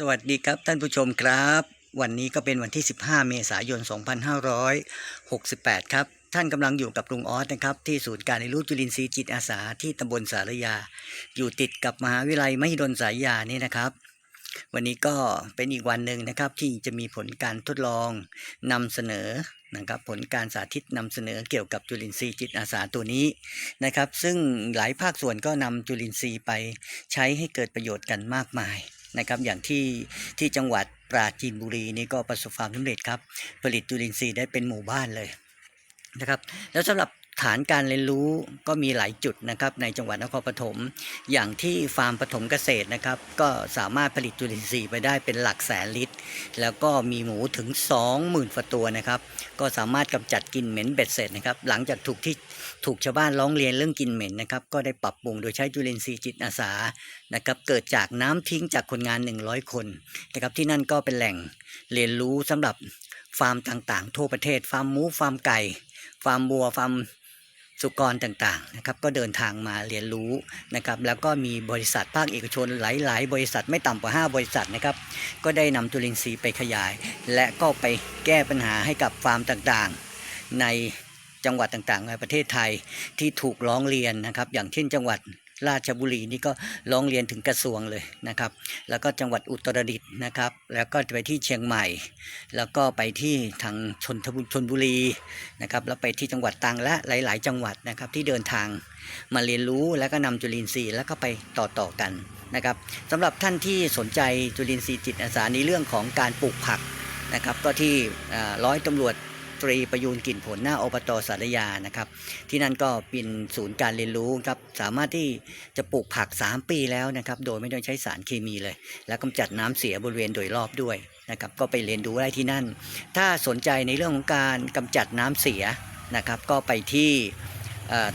สวัสดีครับท่านผู้ชมครับ วันนี้ก็เป็นวันที่ 15 เมษายน 2568 ครับ ท่านกำลังอยู่กับลุงออสนะครับ ที่ศูนย์การเรียนรู้จุลินทรีย์จิตอาสาที่ตำบลสารยา อยู่ติดกับมหาวิทยาลัยมหิดลสายยานี่นะครับ วันนี้ก็เป็นอีกวันหนึ่งนะครับ ที่จะมีผลการทดลองนำเสนอนะครับผลการสาธิตนำเสนอเกี่ยวกับจุลินทรีย์จิตอาสาตัวนี้นะครับ ซึ่งหลายภาคส่วนก็นำจุลินทรีย์ไปใช้ให้เกิดประโยชน์กันมากมาย นะครับอย่างที่ที่จังหวัดปราจีนบุรีนี่ก็ประสบความสำเร็จครับผลิตจุลินทรีย์ได้เป็นหมู่บ้านเลยนะครับแล้วสำหรับ ฐานการเรียนรู้ก็มีหลายจุดนะครับในจังหวัดนครปฐมอย่างที่ฟาร์มปฐมเกษตรนะครับ ก็สามารถผลิตจุลินทรีย์ไปได้เป็นหลักแสนลิตร แล้วก็มีหมูถึง 20,000ฝาตัวนะครับ ก็สามารถกำจัดกลิ่นเหม็นเบ็ดเสร็จนะครับ หลังจากถูกที่ถูกชาวบ้านร้องเรียนเรื่องกลิ่นเหม็นนะครับ ก็ได้ปรับปรุงโดยใช้จุลินทรีย์จิตอาสานะครับ เกิดจากน้ำทิ้งจากคนงาน 100 คนนะครับ ที่นั่นก็เป็นแหล่งเรียนรู้สำหรับฟาร์มต่างๆ ทั่วประเทศฟาร์มหมูฟาร์มไก่ฟาร์มบัวฟาร์ม สุกรต่างๆนะครับก็เดินทางมาเรียนรู้นะครับแล้วก็มีบริษัทภาคเอกชนหลาย ๆ บริษัทไม่ต่ำกว่า 5 บริษัทนะครับก็ได้นำจุลินทรีย์ไปขยาย และก็ไปแก้ปัญหาให้กับฟาร์มต่างๆ ในจังหวัดต่างๆ ในประเทศไทยที่ถูกร้องเรียนนะครับอย่างเช่นจังหวัด ราชบุรีนี่ก็ร้องเรียนถึงกระทรวงเลยนะครับ แล้วก็จังหวัดอุตรดิตถ์นะครับ แล้วก็ไปที่เชียงใหม่ แล้วก็ไปที่ทางชนบุชนบุรีนะครับ แล้วไปที่จังหวัดตรังและหลาย ๆ จังหวัดนะครับที่เดินทางมาเรียนรู้แล้วก็นำจุลินทรีย์แล้วก็ไปต่อๆกันนะครับสำหรับท่านที่สนใจจุลินทรีย์จิตอาสาในเรื่องของการปลูกผักนะครับ ก็ที่ร้อยตำรวจ ตรีประยูนกลิ่นผลหน้าอบตสารยานะครับ ที่นั่นก็เป็นศูนย์การเรียนรู้ครับสามารถที่จะปลูกผัก 3 ปีแล้วนะครับ โดยไม่ต้องใช้สารเคมีเลย และกำจัดน้ำเสียบริเวณโดยรอบด้วยนะครับก็ไปเรียนรู้ได้ที่นั่น ถ้าสนใจในเรื่องของการกำจัดน้ำเสียนะครับ ก็ไปที่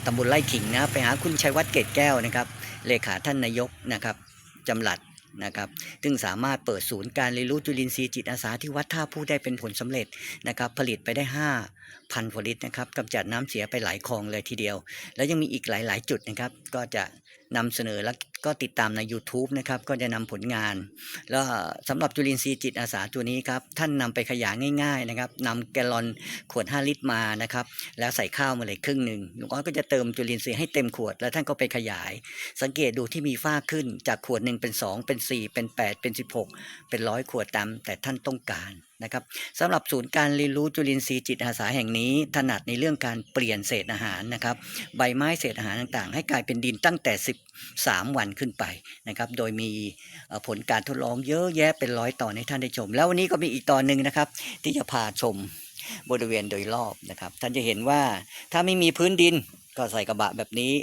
ตำบลไร่ขิงนะไปหาคุณชัยวัฒน์เกตแก้วนะครับเลขาท่านนายกนะครับจำหลัด นะครับซึ่งสามารถเปิดศูนย์การเรียนรู้จุลินทรีย์จิตอาสาที่วัดท่าผู้ได้เป็นผลสำเร็จนะครับผลิตไปได้5พันผลิตนะครับกำจัดน้ำเสียไปหลายคลองเลยทีเดียว แล้วยังมีอีกหลาย ๆ จุดนะครับก็จะนำเสนอแล้วก็ติดตามใน YouTube นะครับก็จะนำผลงาน แล้วสำหรับจุลินทรีย์จิตอาสาตัวนี้ครับท่านนำไปขยายง่ายๆนะครับนำแกลลอนขวด 5 ลิตรมานะครับแล้วใส่ข้าวมาเลยครึ่งหนึ่งลุงอ้อยก็จะเติมจุลินทรีย์ให้เต็มขวด แล้วท่านก็ไปขยาย สังเกตดูที่มีฝ้าขึ้นจากขวดหนึ่งเป็น 2 เป็น 4 เป็น 8 เป็น 16 เป็นร้อยขวดตามแต่ท่านต้องการนะครับสำหรับศูนย์การเรียนรู้จุลินทรีย์จิตอาสาแห่งนี้ถนัดในเรื่องการเปลี่ยนเศษอาหารนะครับใบไม้เศษอาหารต่างๆ ให้กลายเป็นดินตั้งแต่13วันขึ้นไปนะครับ โดยมีผลการทดลองเยอะแยะเป็นร้อยตอนให้ท่านได้ชม แล้ววันนี้ก็มีอีกตอนหนึ่งนะครับ ที่จะพาชมบริเวณโดยรอบนะครับ ท่านจะเห็นว่าถ้าไม่มีพื้นดินก็ใส่กระบะแบบนี้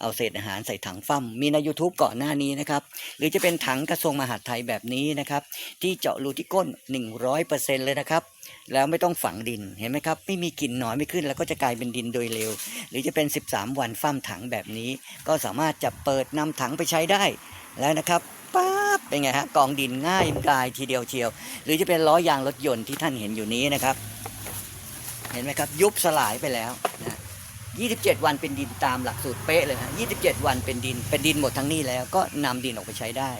เอาเศษอาหารใส่ถังฟั่มมีใน YouTube ก่อนหน้านี้นะครับ หรือจะเป็นถังกระทรวงมหาดไทยแบบนี้นะครับ ที่เจาะรูที่ก้น 100%เลยนะครับ แล้วไม่ต้องฝังดินเห็นไหมครับ ไม่มีกลิ่นหนอนไม่ขึ้น แล้วก็จะกลายเป็นดินโดยเร็ว หรือจะเป็น 13 วันฟ้ามถังแบบนี้ ก็สามารถจะเปิดนำถังไปใช้ได้แล้วนะครับป๊าบเป็นไงฮะกองดินง่ายกายทีเดียวเชียว หรือจะเป็นล้อยางรถยนต์ที่ท่านเห็นอยู่นี้นะครับ เห็นไหมครับ ยุบสลายไปแล้วนะ 27 วันเป็นดินตามหลักสูตรเป๊ะเลยฮะ27 วันเป็นดิน เป็นดินหมดทั้งนี้แล้วก็นำดินออกไปใช้ได้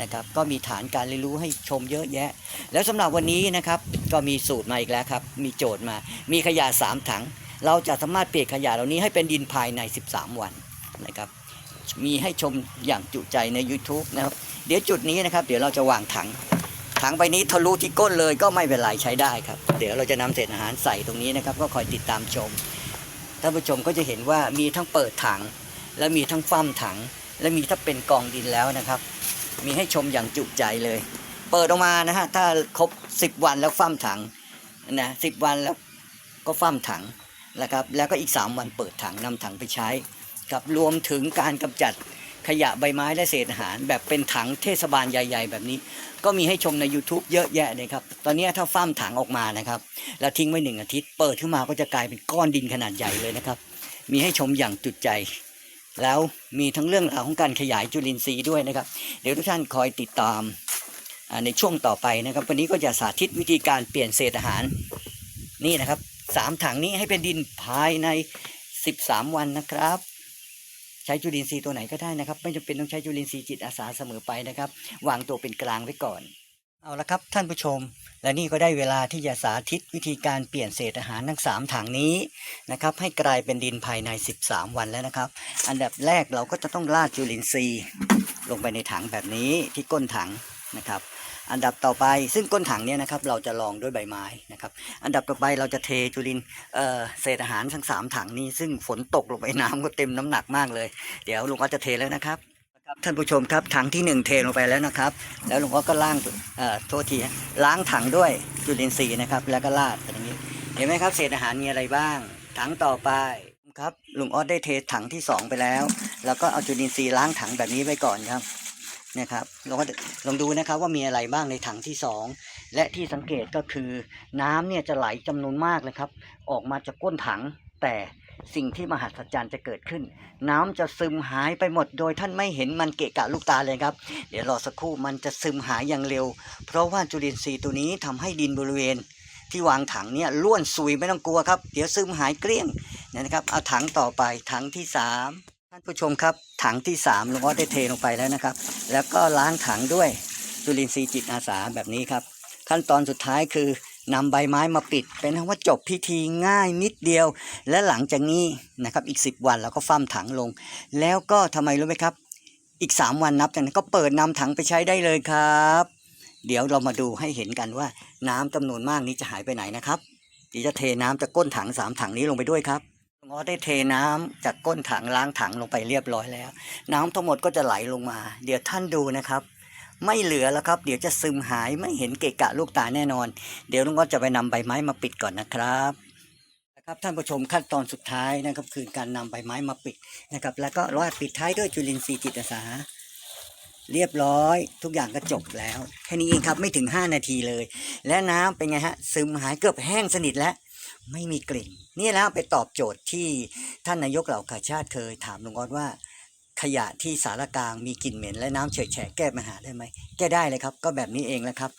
นะครับ ก็มีฐานการเรียนรู้ให้ชมเยอะแยะ แล้วสำหรับวันนี้นะครับ ก็มีสูตรมาอีกแล้วครับ มีโจทย์มา มีขยะ 3 ถัง เราจะสามารถเปลี่ยนขยะเหล่านี้ให้เป็นดินภายใน 13 วันนะครับ มีให้ชมอย่างจุใจใน YouTube นะครับ เดี๋ยวจุดนี้นะครับ เดี๋ยวเราจะวางถัง ถังใบนี้ทะลุที่ก้นเลยก็ไม่เป็นไรใช้ได้ครับ เดี๋ยวเราจะนำเศษอาหารใส่ตรงนี้นะครับ ก็คอยติดตามชม ท่านผู้ชมก็จะเห็นว่ามีทั้งเปิดถัง และมีทั้งฟั่มถัง และมีถ้าเป็นกองดินแล้วนะครับ มีให้ชมอย่างจุใจเลย เปิดออกมานะฮะถ้าครบ 10 วันแล้วฟั่มถังนะสิวันแล้วก็ฟั่มถังนะครับแล้วก็อีก 3 วันเปิดถังนำถังไปใช้กับรวมถึงการกำจัด ขยะใบไม้และเศษอาหาร แบบเป็นถังเทศบาลใหญ่ ๆ แบบนี้ ก็มีให้ชมใน YouTube เยอะแยะเลยครับ ตอนนี้ถ้าฟั่มถังออกมานะครับ แล้วทิ้งไว้หนึ่งอาทิตย์ เปิดขึ้นมาก็จะกลายเป็นก้อนดินขนาดใหญ่เลยนะครับ มีให้ชมอย่างจุดใจ แล้วมีทั้งเรื่องราวของการขยายจุลินทรีย์ด้วยนะครับ เดี๋ยวทุกท่านคอยติดตามในช่วงต่อไปนะครับ วันนี้ก็จะสาธิตวิธีการเปลี่ยนเศษอาหารนี่นะครับสามถังนี้ให้เป็นดินภายใน 13 วันนะครับ ใช้จุลินทรีย์ตัวไหนก็ได้นะครับ ไม่จำเป็นต้องใช้จุลินทรีย์จิตอาสาเสมอไปนะครับ วางตัวเป็นกลางไว้ก่อน เอาละครับท่านผู้ชม และนี่ก็ได้เวลาที่จะสาธิตวิธีการเปลี่ยนเศษอาหารทั้ง 3 ถังนี้นะครับให้กลายเป็นดินภายใน 13 วันแล้วนะครับ อันดับแรกเราก็จะต้องราดจุลินทรีย์ลงไปในถังแบบนี้ที่ก้นถังนะครับ อันดับต่อไปซึ่งก้นถังเนี่ยนะครับเราจะรองด้วยใบไม้นะครับ อันดับต่อไปเราจะเทจุลินเอ่อเศษอาหารทั้งสามถังนี้ ซึ่งฝนตกลงไปน้ำก็เต็มน้ำหนักมากเลย เดี๋ยวลุงก็จะเทแล้วนะครับครับท่านผู้ชมครับถังที่หนึ่งเทลงไปแล้วนะครับ แล้วลุงก็ก็ล้างเอ่อโทษทีล้างถังด้วยจุลินทรีย์นะครับ แล้วก็ราดอย่างนี้เห็นไหมครับเศษอาหารมีอะไรบ้าง ถังต่อไปครับลุงออสได้เทถังที่สองไปแล้ว แล้วก็เอาจุลินทรีย์ล้างถังแบบนี้ไว้ก่อนครับ นะครับลองก็ลองดูนะครับว่ามีอะไรบ้างในถังที่สองและที่สังเกตก็คือน้ำเนี่ยจะไหลจำนวนมากเลยครับ ออกมาจากก้นถังแต่สิ่งที่มหัศจรรย์จะเกิดขึ้น น้ำจะซึมหายไปหมด โดยท่านไม่เห็นมันเกะกะลูกตาเลยครับ เดี๋ยวรอสักครู่มันจะซึมหายอย่างเร็ว เพราะว่าจุลินทรีย์ตัวนี้ทำให้ดินบริเวณ ที่วางถังเนี่ยล้วนซุยไม่ต้องกลัวครับ เดี๋ยวซึมหายเกลี้ยงนะครับ เอาถังต่อไปถังที่สาม ท่านผู้ชมครับถังที่สามลุงออสได้เทลงไปแล้วนะครับ แล้วก็ล้างถังด้วยจุลินทรีย์จิตอาสาแบบนี้ครับ ขั้นตอนสุดท้ายคือนำใบไม้มาปิด เป็นว่าจบพิธีง่ายนิดเดียว และหลังจากนี้นะครับอีก 10 วันเราก็ฟ้ามถังลง แล้วก็ทำไมรู้ไหมครับ อีก 3 วันนับจากนั้นก็เปิดนำถังไปใช้ได้เลยครับ เดี๋ยวเรามาดูให้เห็นกันว่าน้ำจำนวนมากนี้จะหายไปไหนนะครับดีจะเทน้ำจากก้นถังสามถังนี้ลงไปด้วยครับ งออได้เทน้ำจากก้นถังล้างถังลงไปเรียบร้อยแล้ว น้ำทั้งหมดก็จะไหลลงมา เดี๋ยวท่านดูนะครับ ไม่เหลือแล้วครับ เดี๋ยวจะซึมหายไม่เห็นเกะกะลูกตาแน่นอน เดี๋ยวลุงอจะไปนำใบไม้มาปิดก่อนนะครับนะครับท่านผู้ชมขั้นตอนสุดท้ายนะครับคือการนำใบไม้มาปิดนะครับ แล้วก็รอดปิดท้ายด้วยจุลินทรีย์จิตอาสาเรียบร้อย ทุกอย่างก็จบแล้วแค่นี้เองครับไม่ถึง 5 นาทีเลย และน้ำเป็นไงฮะซึมหายเกือบแห้งสนิทแล้ว ไม่มีกลิ่น นี่แล้วไปตอบโจทย์ที่ท่านนายกเหล่ากาชาติเคยถามลุงออสว่า ขยะที่สารกลางมีกลิ่นเหม็น และน้ำเฉยแฉะแก้ปัญหาได้ไหมแก้ได้เลยครับ ก็แบบนี้เองแหละครับ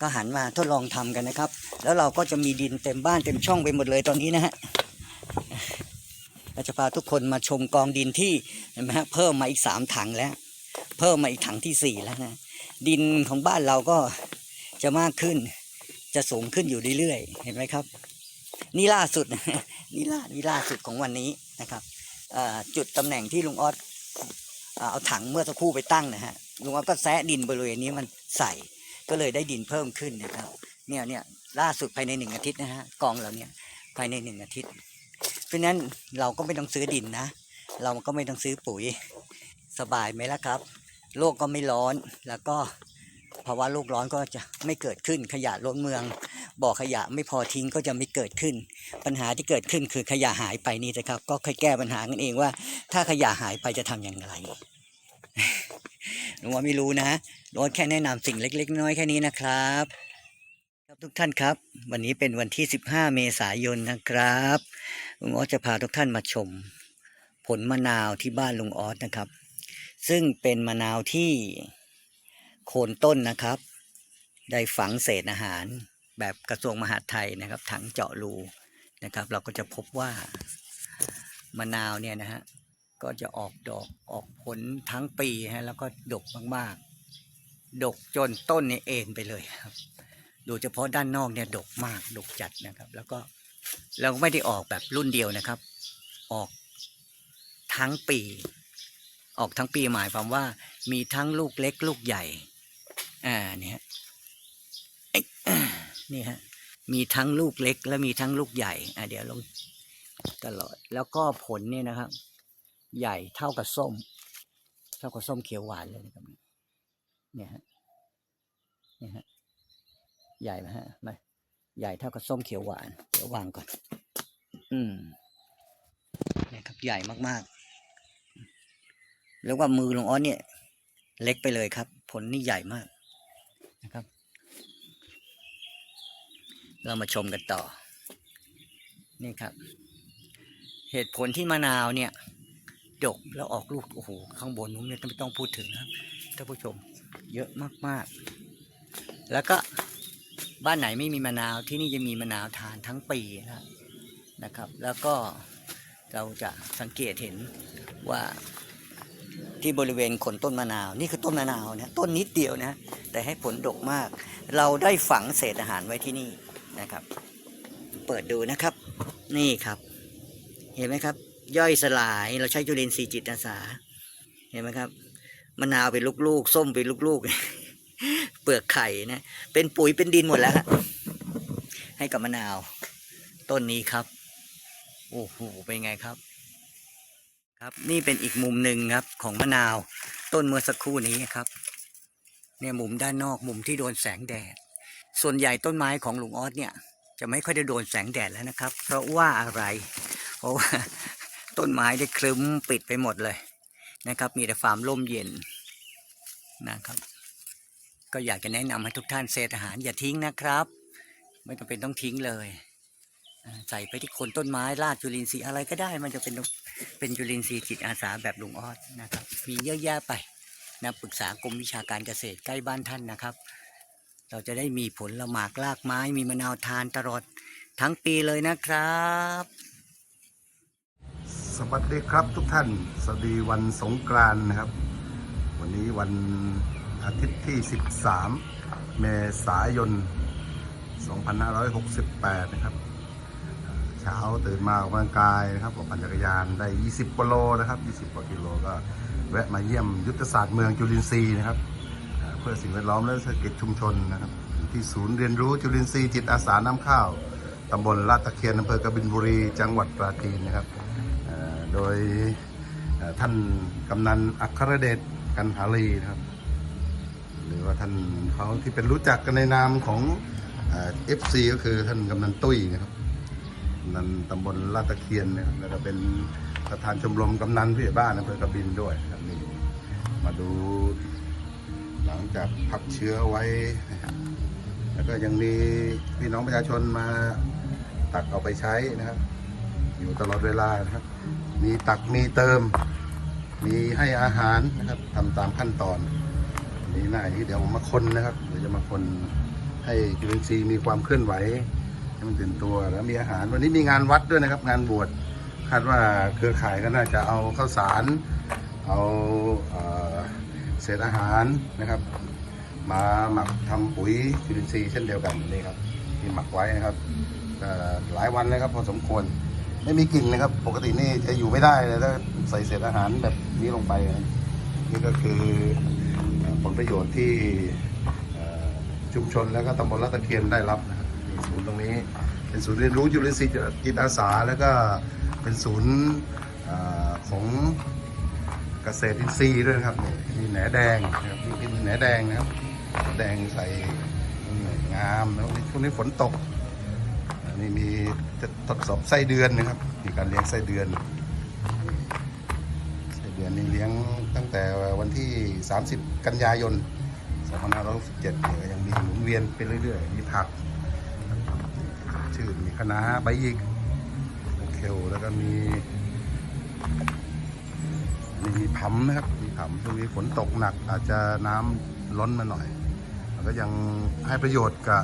ก็หันมาทดลองทำกันนะครับ แล้วเราก็จะมีดินเต็มบ้านเต็มช่องไปหมดเลยตอนนี้นะฮะเราจะพาทุกคนมาชมกองดินที่เห็นไหมฮะเพิ่มมาอีกสามถังแล้ว เพิ่มมาอีกถังที่สี่แล้วนะดินของบ้านเราก็จะมากขึ้น จะสูงขึ้นอยู่เรื่อยๆเห็นไหมครับ นี่ล่าสุดนี่ล่านี่ล่าสุดของวันนี้นะครับจุดตำแหน่งที่ลุงออสเอาถังเมื่อสักครู่ไปตั้งนะฮะลุงออสก็แซะดินบริเวณนี้มันใส่ก็เลยได้ดินเพิ่มขึ้นนะครับ เนี่ยเนี่ยล่าสุดภายในหนึ่งอาทิตย์นะฮะกองเราเนี่ยภายในหนึ่งอาทิตย์ เพราะฉะนั้นเราก็ไม่ต้องซื้อดินนะ เราก็ไม่ต้องซื้อปุ๋ยสบายไหมล่ะครับ โลกก็ไม่ร้อนแล้วก็ ภาวะโลกร้อนก็จะไม่เกิดขึ้น ขยะล้นเมือง บ่อขยะไม่พอทิ้งก็จะไม่เกิดขึ้น ปัญหาที่เกิดขึ้นคือขยะหายไปนี่นะครับ ก็ค่อยแก้ปัญหากันเองว่า ถ้าขยะหายไปจะทำอย่างไรหนูว่าไม่รู้นะรถแค่แนะนำสิ่งเล็ก ๆ น้อยแค่นี้นะครับ ครับทุกท่านครับ วันนี้เป็นวันที่ 15 เมษายนนะครับลุงออสจะพาทุกท่านมาชม ผลมะนาวที่บ้านลุงออสนะครับ ซึ่งเป็นมะนาวที่ โคนต้นนะครับ ได้ฝังเศษอาหารแบบกระทรวงมหาดไทยนะครับ ถังเจาะรูนะครับ เราก็จะพบว่ามะนาวเนี่ยนะฮะก็จะออกดอกออกผลทั้งปีฮะแล้วก็ดกมากๆ ดกจนต้นเนี่ยเอ็นไปเลยครับโดยเฉพาะด้านนอกเนี่ยดกมากดกจัดนะครับ แล้วก็เราไม่ได้ออกแบบรุ่นเดียวนะครับ ออกทั้งปี ออกทั้งปีหมายความว่ามีทั้งลูกเล็กลูกใหญ่ อ่าเนี่ยฮะนี่ฮะมีทั้งลูกเล็ก และมีทั้งลูกใหญ่อ่าเดี๋ยวลงตลอด แล้วก็ผลเนี่ยนะครับ ใหญ่เท่ากับส้ม เท่ากับส้มเขียวหวานเลยนะครับเนี่ยฮะเนี่ยฮะใหญ่ไหมฮะไม่ใหญ่เท่ากับส้มเขียวหวาน เดี๋ยววางก่อน อืมเนี่ยครับใหญ่มากๆ แล้วว่ามือหลวงอ้อนเนี่ย เล็กไปเลยครับ ผลนี่ใหญ่มาก นะครับ เรามาชมกันต่อ นี่ครับ เหตุผลที่มะนาวเนี่ย ดกแล้วออกลูกโอ้โหข้างบนนู้นเนี่ยไม่ต้องพูดถึงนะครับท่านผู้ชมเยอะมากๆ แล้วก็บ้านไหนไม่มีมะนาวที่นี่จะมีมะนาวทานทั้งปีนะนะครับ แล้วก็เราจะสังเกตเห็นว่า ที่บริเวณขนต้นมะนาว นี่คือต้นมะนาวนะต้นนิดเดียวนะแต่ให้ผลดกมาก เราได้ฝังเศษอาหารไว้ที่นี่นะครับ เปิดดูนะครับ นี่ครับ เห็นไหมครับ ย่อยสลายเราใช้จุลินทรีย์จิตอาสา เห็นไหมครับมะนาวเป็นลูกๆ ส้มเป็นลูกๆ เปลือกไข่นะเป็นปุ๋ยเป็นดินหมดแล้วให้กับมะนาว ต้นนี้ครับโอ้โหเป็นไงครับ ครับนี่เป็นอีกมุมหนึ่งครับของมะนาวต้นเมื่อสักครู่นี้ครับ เนี่ยมุมด้านนอกมุมที่โดนแสงแดด ส่วนใหญ่ต้นไม้ของลุงออสเนี่ย จะไม่ค่อยได้โดนแสงแดดแล้วนะครับ เพราะว่าอะไร เพราะว่าต้นไม้ได้คลึ้มปิดไปหมดเลยนะครับ มีแต่ฟาร์มร่มเย็นนะครับ ก็อยากจะแนะนำให้ทุกท่านเศษอาหารอย่าทิ้งนะครับ ไม่จำเป็นต้องทิ้งเลย ใส่ไปที่โคนต้นไม้รากจุลินทรีย์อะไรก็ได้มันจะเป็น เป็นจุลินทรีย์จิตอาสาแบบลุงออสนะครับ มีเยอะแยะไปนะปรึกษากรมวิชาการเกษตรใกล้บ้านท่านนะครับ เราจะได้มีผลละหมากรากไม้มีมะนาวทานตลอดทั้งปีเลยนะครับ สวัสดีครับทุกท่าน สวัสดีวันสงกรานต์นะครับ วันนี้วันอาทิตย์ที่ 13 เมษายน 2568 นะครับ เช้าตื่นมาออกกำลังกายนะครับออกปั่นจักรยานได้ 20กิโลนะครับ 20กว่ากิโลก็แวะมาเยี่ยมยุทธศาสตร์เมืองจุลินทรีย์นะครับเพื่อสิ่งแวดล้อมและเศรษฐกิจชุมชนนะครับที่ศูนย์เรียนรู้จุลินทรีย์จิตอาสาน้ำข้าวตำบลลาดตะเคียนอำเภอกบินบุรี จังหวัดปราจีนนะครับโดยท่านกำนันอัครเดชกันหาลีนะครับ หรือว่าท่านเขาที่เป็นรู้จักกันในนามของเอฟซีก็คือท่านกำนันตุ้ยนะครับ นันตำบลลาดตะเคียนนะครับแล้วก็เป็นประธานชมรมกำนันผู้ใหญ่บ้านอำเภอกระบินด้วยครับนี่มาดูหลังจากพักเชื้อไว้นะแล้วก็ยังมีพี่น้องประชาชนมาตักเอาไปใช้นะครับ อยู่ตลอดเวลานะครับ มีตักมีเติม มีให้อาหารนะครับทำตามขั้นตอนนี่หน้านี้เดี๋ยวผมมาคนนะครับเดี๋ยวจะมาคนให้จุลินทรีย์มีความเคลื่อนไหว มันตื่นตัวแล้วมีอาหาร วันนี้มีงานวัดด้วยนะครับ งานบวชคาดว่าเครือข่ายก็น่าจะเอาข้าวสาร เอาเศษอาหารนะครับ มาหมักทำปุ๋ยจุลินทรีย์เช่นเดียวกันนี่ครับที่หมักไว้นะครับหลายวันเลยครับพอสมควรไม่มีกลิ่นนะครับ ปกตินี่จะอยู่ไม่ได้เลยถ้าใส่เศษอาหารแบบนี้ลงไปนะนี่ก็คือผลประโยชน์ที่ชุมชนแล้วก็ตำบลลาดตะเคียนได้รับนะ ศูนย์ตรงนี้ เป็นศูนย์เรียนรู้จุลินทรีย์จิตอาสา แล้วก็เป็นศูนย์ของเกษตรอินทรีย์ด้วยครับมีแหนแดงนะครับมีกินแหนแดงนะครับแดงใส่งามแล้วช่วงนี้ฝนตกอันนี้มีจะทดสอบไส้เดือนนะครับ มีการเลี้ยงไส้เดือนไส้เดือนนี่เลี้ยงตั้งแต่วันที่ 30 กันยายน2567เนี่ยก็ยังมีหมุนเวียนไปเรื่อยๆ มีผัก ชื่อมีคณะใบยิกเคลแล้วก็มีนี่มีผำนะครับ มีผำช่วงนี้ฝนตกหนัก อาจจะน้ำล้นมาหน่อยแล้วก็ยังให้ประโยชน์กับ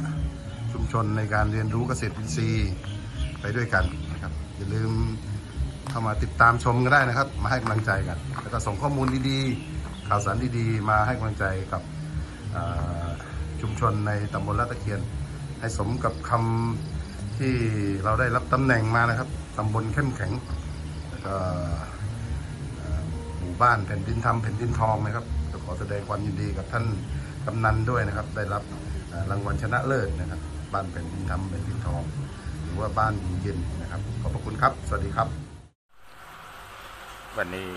ชุมชนในการเรียนรู้เกษตรอินทรีย์ไปด้วยกันนะครับ อย่าลืมเข้ามาติดตามชมกันได้นะครับ มาให้กำลังใจกัน แล้วก็ส่งข้อมูลดีๆ ข่าวสารดีๆ มาให้กำลังใจกับชุมชนในตำบลลาดตะเคียน ให้สมกับคำ ที่เราได้รับตำแหน่งมานะครับตำบลเข้มแข็งแล้วก็หมู่บ้านแผ่นดินธรรมแผ่นดินทองนะครับก็ขอแสดงความยินดีกับท่านกำนันด้วยนะครับ ได้รับรางวัลชนะเลิศนะครับ บ้านแผ่นดินทำแผ่นดินทอง หรือว่าบ้านเย็นนะครับ ขอบพระคุณครับ สวัสดีครับ วันนี้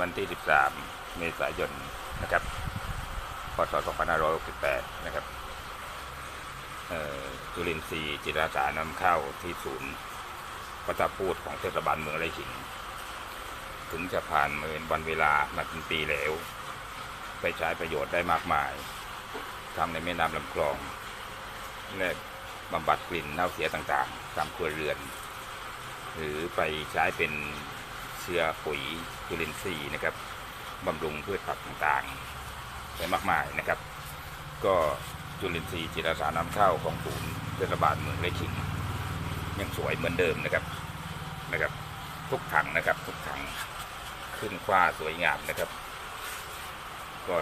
วันที่ 13 เมษายนนะครับพศ2568 นะครับ จุลินทรีย์จิตอาสานำเข้าที่ศูนย์พัฒพูดของเทศบาลเมืองไร่ขิง ถึงจะผ่านเมือนวันเวลามาเป็นปีแล้ว ไปใช้ประโยชน์ได้มากมายทั้งในแม่น้ำลำคลอง และบำบัดกลิ่นเน่าเสียต่างๆ ตามครัวเรือน หรือไปใช้เป็นเชื้อปุ๋ยจุลินทรีย์นะครับบำรุงพืชผักต่างๆไปมากมายนะครับ ก็ จุลินทรีย์จิตอาสานำเข้าของศูนย์เทศบาลเมืองไร่ขิงยังสวยเหมือนเดิมนะครับนะครับ ทุกถังนะครับ ทุกถังขึ้นคว้าสวยงามนะครับ ก็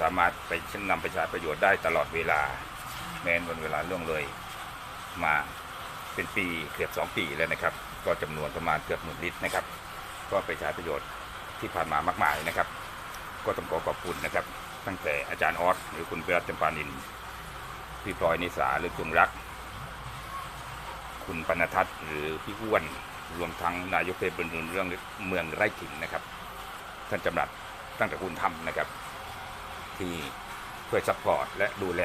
สามารถไปนำไปใช้ประโยชน์ได้ตลอดเวลา แม้นวันเวลาล่วงเลยมาเป็นปีเกือบสองปีแล้วนะครับ ก็จำนวนประมาณเกือบหมื่นลิตรนะครับ ก็ไปใช้ประโยชน์ที่ผ่านมามากมายนะครับ ก็ต้องขอขอบคุณนะครับ ตั้งแต่อาจารย์ออสหรือคุณเปรัตจำปานิน พี่พลอยนิสาหรือจงรัก คุณปนทัศน์หรือพี่อ้วนรวมทั้งนายกเทศบาลเรื่องเมืองไร่ขิงนะครับ ท่านจำรัดตั้งแต่คุณทำนะครับ ที่เพื่อซัพพอร์ตและดูแล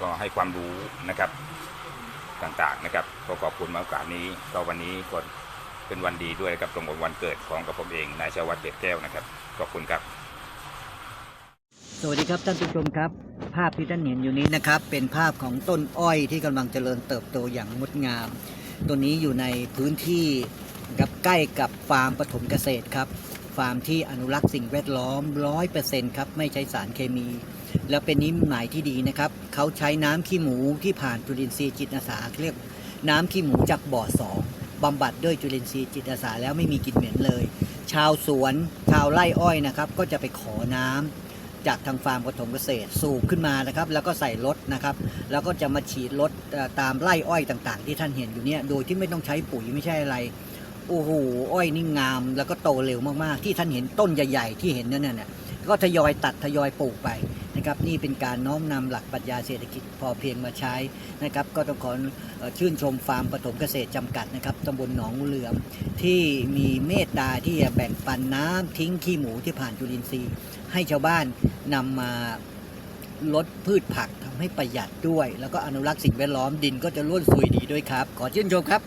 ก็ให้ความรู้นะครับต่างๆนะครับก็ขอบคุณมาโอกาสนี้ก็วันนี้ก็เป็นวันดีด้วยนะครับตรงกับวันเกิดของกับผมเองนายชาวัฒน์เกตแก้วนะครับขอบคุณครับ สวัสดีครับท่านผู้ชมครับ ภาพที่ท่านเห็นอยู่นี้นะครับ เป็นภาพของต้นอ้อยที่กำลังเจริญเติบโตอย่างงดงาม ตัวนี้อยู่ในพื้นที่กับใกล้กับฟาร์มปฐมเกษตรครับ ฟาร์มที่อนุรักษ์สิ่งแวดล้อมร้อยเปอร์เซ็นต์ครับไม่ใช้สารเคมี แล้วเป็นนิมิตหมายที่ดีนะครับเขาใช้น้ำขี้หมูที่ผ่านจุลินทรีย์จิตอาสาเรียกน้ำขี้หมูจากบ่อสองบำบัดด้วยจุลินทรีย์จิตอาสาแล้วไม่มีกลิ่นเหม็นเลย ชาวสวนชาวไร่อ้อยนะครับ ก็จะไปขอน้ำ จากทางฟาร์มปฐมเกษตรสูบขึ้นมานะครับ แล้วก็ใส่รถนะครับ แล้วก็จะมาฉีดรถตามไร่อ้อยต่างๆ ที่ท่านเห็นอยู่เนี่ยโดยที่ไม่ต้องใช้ปุ๋ยไม่ใช่อะไรโอ้โหอ้อยนี่งาม แล้วก็โตเร็วมากๆ ที่ท่านเห็นต้นใหญ่ๆที่เห็นนั่นน่ะก็ทยอยตัดทยอยปลูกไปนะครับนี่เป็นการน้อมนำหลักปรัชญาเศรษฐกิจพอเพียงมาใช้นะครับก็ต้องขอชื่นชมฟาร์มปฐมเกษตรจำกัดนะครับตำบลหนองงูเหลือมที่มีเมตตาที่จะแบ่งปันน้ำทิ้งขี้หมูที่ผ่านจุลินทรีย์ ให้ชาวบ้านนำมาลดพืชผักทำให้ประหยัดด้วย แล้วก็อนุรักษ์สิ่งแวดล้อมดินก็จะร่วนซุยดีด้วยครับ ขอชื่นชมครับ